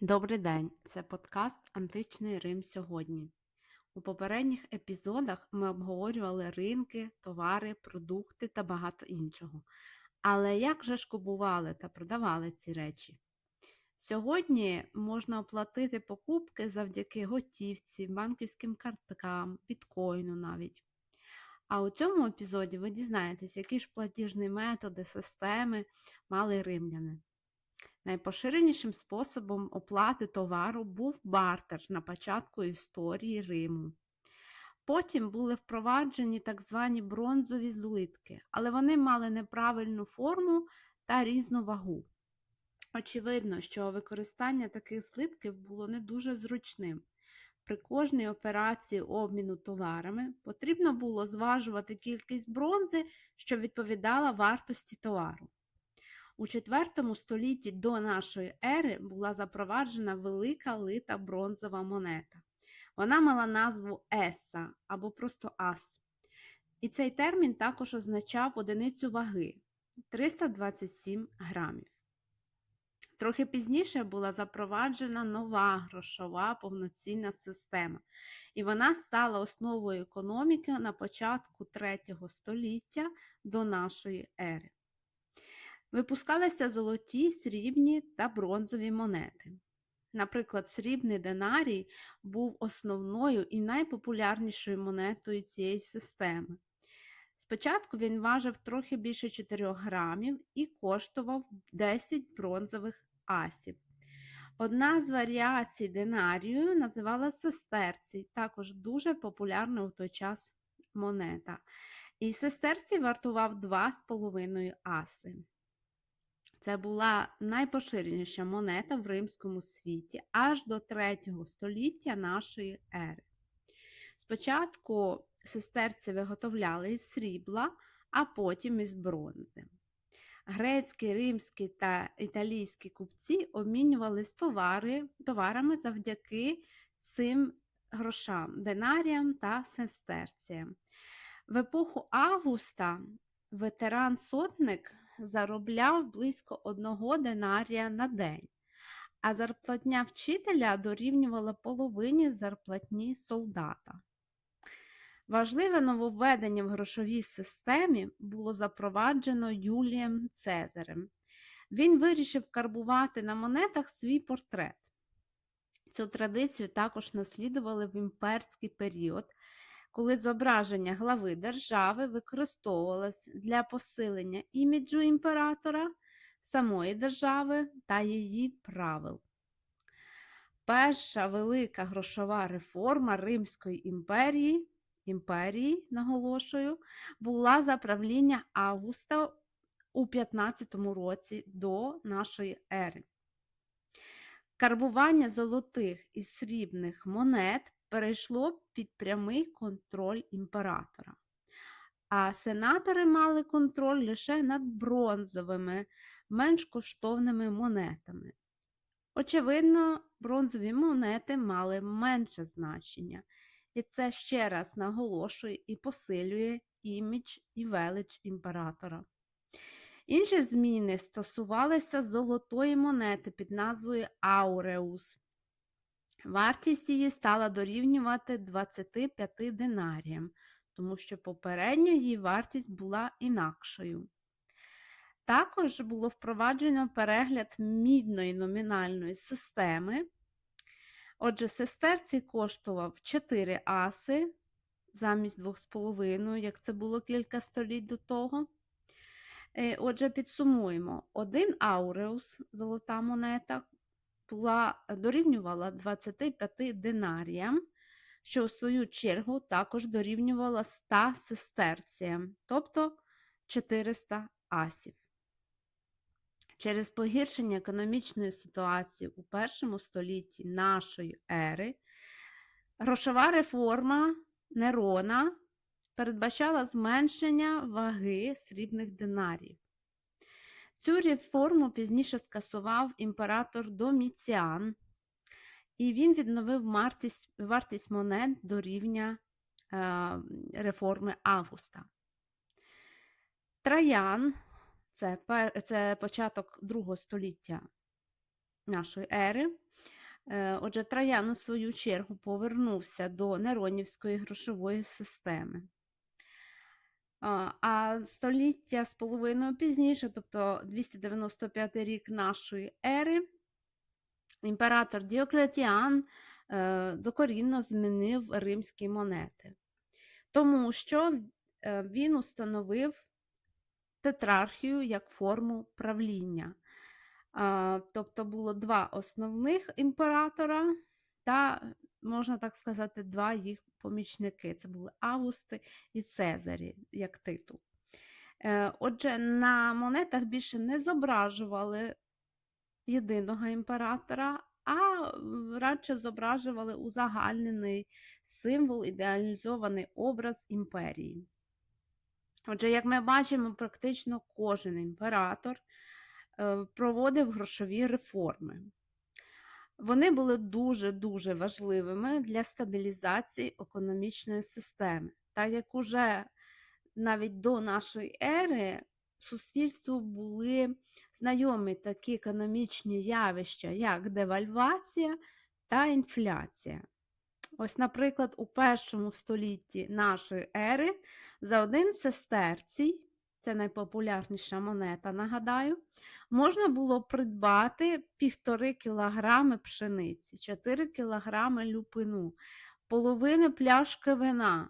Добрий день! Це подкаст Античний Рим сьогодні. У попередніх епізодах ми обговорювали ринки, товари, продукти та багато іншого. Але як же ж купували та продавали ці речі? Сьогодні можна оплатити покупки завдяки готівці, банківським карткам, біткоїну навіть. А у цьому епізоді ви дізнаєтесь, які ж платіжні методи, системи мали римляни. Найпоширенішим способом оплати товару був бартер на початку історії Риму. Потім були впроваджені так звані бронзові злитки, але вони мали неправильну форму та різну вагу. Очевидно, що використання таких злитків було не дуже зручним. При кожній операції обміну товарами потрібно було зважувати кількість бронзи, що відповідала вартості товару. У IV столітті до нашої ери була запроваджена велика лита бронзова монета. Вона мала назву Еса або просто Ас. І цей термін також означав одиницю ваги 327 грамів. Трохи пізніше була запроваджена нова грошова повноцінна система, і вона стала основою економіки на початку 3 століття до нашої ери. Випускалися золоті, срібні та бронзові монети. Наприклад, срібний динарій був основною і найпопулярнішою монетою цієї системи. Спочатку він важив трохи більше 4 грамів і коштував 10 бронзових асів. Одна з варіацій динарію називалася сестерці, також дуже популярна у той час монета. І сестерці вартував 2,5 аси. Це була найпоширеніша монета в римському світі аж до 3 століття нашої ери. Спочатку сестерці виготовляли із срібла, а потім із бронзи. Грецькі, римські та італійські купці обмінювалися товари, товарами завдяки цим грошам, динаріям та сестерціям. В епоху Августа ветеран-сотник заробляв близько одного динарія на день, а зарплатня вчителя дорівнювала половині зарплатні солдата. Важливе нововведення в грошовій системі було запроваджено Юлієм Цезарем. Він вирішив карбувати на монетах свій портрет. Цю традицію також наслідували в імперський період, коли зображення глави держави використовувалось для посилення іміджу імператора, самої держави та її правил. Перша велика грошова реформа Римської імперії, імперії, наголошую, була за правління Августа у 15 році до нашої ери. Карбування золотих і срібних монет перейшло під прямий контроль імператора. А сенатори мали контроль лише над бронзовими, менш коштовними монетами. Очевидно, бронзові монети мали менше значення, і це ще раз наголошує і посилює імідж і велич імператора. Інші зміни стосувалися золотої монети під назвою Ауреус. Вартість її стала дорівнювати 25 динаріям, тому що попередньо її вартість була інакшою. Також було впроваджено перегляд мідної номінальної системи. Отже, сестерці коштував 4 аси замість 2,5, як це було кілька століть до того. Е, отже, підсумуємо: один ауреус, золота монета, була, дорівнювала 25 динаріям, що у свою чергу також дорівнювала 100 сестерціям, тобто 400 асів. Через погіршення економічної ситуації у першому столітті нашої ери грошова реформа Нерона передбачала зменшення ваги срібних динарів. Цю реформу пізніше скасував імператор Доміціан, і він відновив вартість, вартість монет до рівня е, реформи Августа. Траян, це, це початок другого століття нашої ери, Е, Отже, Троян у свою чергу повернувся до Неронівської грошової системи. А, століття з половиною пізніше, тобто 295 рік нашої ери, імператор Діоклетіан е, докорінно змінив римські монети, тому що е, він установив тетрархію як форму правління. Тобто було два основних імператора та, можна так сказати, два їх помічники. Це були Августи і Цезарі як титул. Е, Отже, на монетах більше не зображували єдиного імператора, а радше зображували узагальнений символ, ідеалізований образ імперії. Отже, як ми бачимо, практично кожен імператор е, проводив грошові реформи. Вони були дуже-дуже важливими для стабілізації економічної системи, так як уже навіть до нашої ери суспільству були знайомі такі економічні явища, як девальвація та інфляція. Ось, наприклад, у першому столітті нашої ери за один сестерцій, це найпопулярніша монета, нагадаю, можна було придбати півтори кілограми пшениці, 4 кілограми люпину, половини пляшки вина,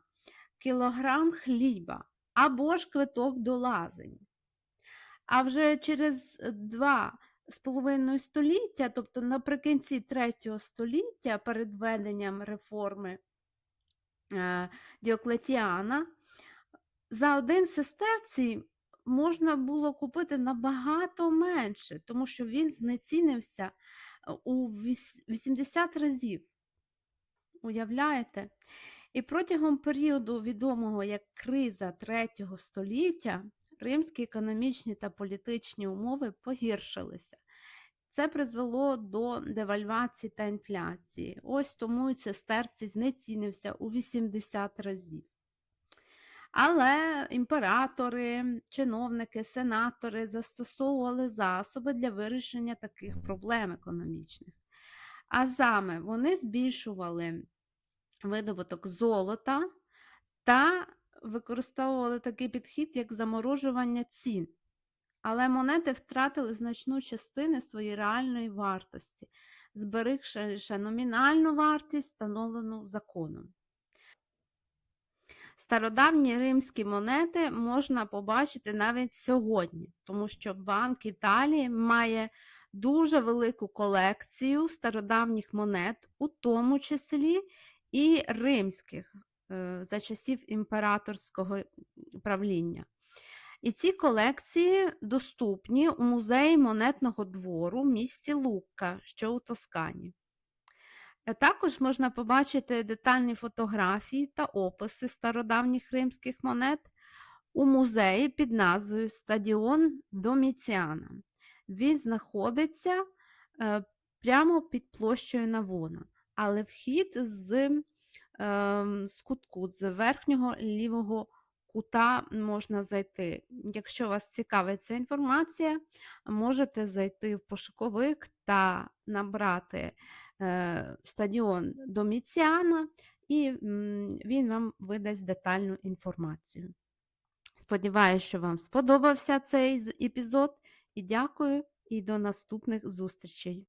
кілограм хліба або ж квиток до лазень. А вже через два з половиною століття, тобто наприкінці третього століття, перед введенням реформи е, Діоклетіана, за один сестерцій можна було купити набагато менше, тому що він знецінився е, у 80 разів. Уявляєте? І протягом періоду, відомого як криза третього століття, римські економічні та політичні умови погіршилися. Це призвело до девальвації та інфляції. Ось тому і сестерці знецінився у 80 разів. Але імператори, чиновники, сенатори застосовували засоби для вирішення таких проблем економічних. А саме вони збільшували видобуток золота та використовували такий підхід, як заморожування цін. Але монети втратили значну частину своєї реальної вартості, зберігши номінальну вартість, встановлену законом. Стародавні римські монети можна побачити навіть сьогодні, тому що Банк Італії має дуже велику колекцію стародавніх монет, у тому числі і римських е, за часів імператорського правління. І ці колекції доступні у музеї монетного двору в місті Лукка, що у Тоскані. Е, також можна побачити детальні фотографії та описи стародавніх римських монет у музеї під назвою Стадіон Доміціана. Він знаходиться е, прямо під площею Навона, але вхід з, ем, з кутку, з верхнього лівого кута можна зайти. Якщо вас цікавить ця інформація, можете зайти в пошуковик та набрати е, стадіон Доміціана, і він вам видасть детальну інформацію. Сподіваюся, що вам сподобався цей епізод, і дякую, і до наступних зустрічей!